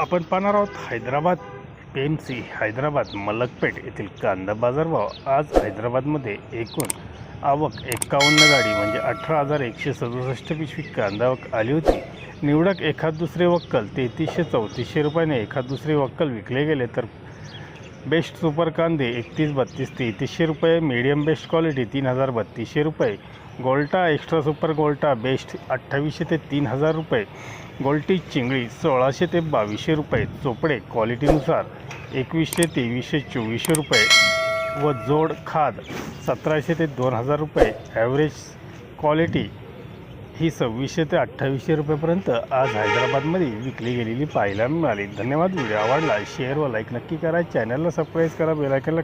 आपण पाहणार आहोत हैदराबाद पेमसी सी हैदराबाद मलकपेठ येथील कांदा बाजारभाव आज हैदराबादमध्ये एकूण आवक एक्कावन्न गाडी म्हणजे अठरा हजार एकशे सदुसष्ट पिशवी कांदा आली होती. निवडक एखाद दुसरे वक्कल तेहतीसशे चौतीसशे रुपयाने एखाद दुसरे वक्कल विकले गेले तर बेस्ट सुपर कांदे एकतीस बत्तीस तेहतीसशे रुपये मीडियम बेस्ट क्वालिटी तीन हजार बत्तीसशे रुपये. गोल्टा एक्स्ट्रा सुपर गोल्टा बेस्ट अठ्ठावीसशे ते तीन हजार रुपये. गोल्टी चिंगळी सोळाशे ते बावीसशे रुपये. चोपडे क्वालिटीनुसार एकवीसशे तेवीसशे चोवीसशे रुपये. व जोड खाद सतराशे ते दोन हजार रुपये. ॲव्हरेज क्वालिटी ही सव्वीसशे ते अठ्ठावीसशे रुपयेपर्यंत आज हैदराबादमध्ये विकली गेलेली पाहायला मिळाली. धन्यवाद. व्हिडिओ आवडला शेअर व लाईक नक्की करा. चॅनलला सबस्क्राईब करा बेलायकनला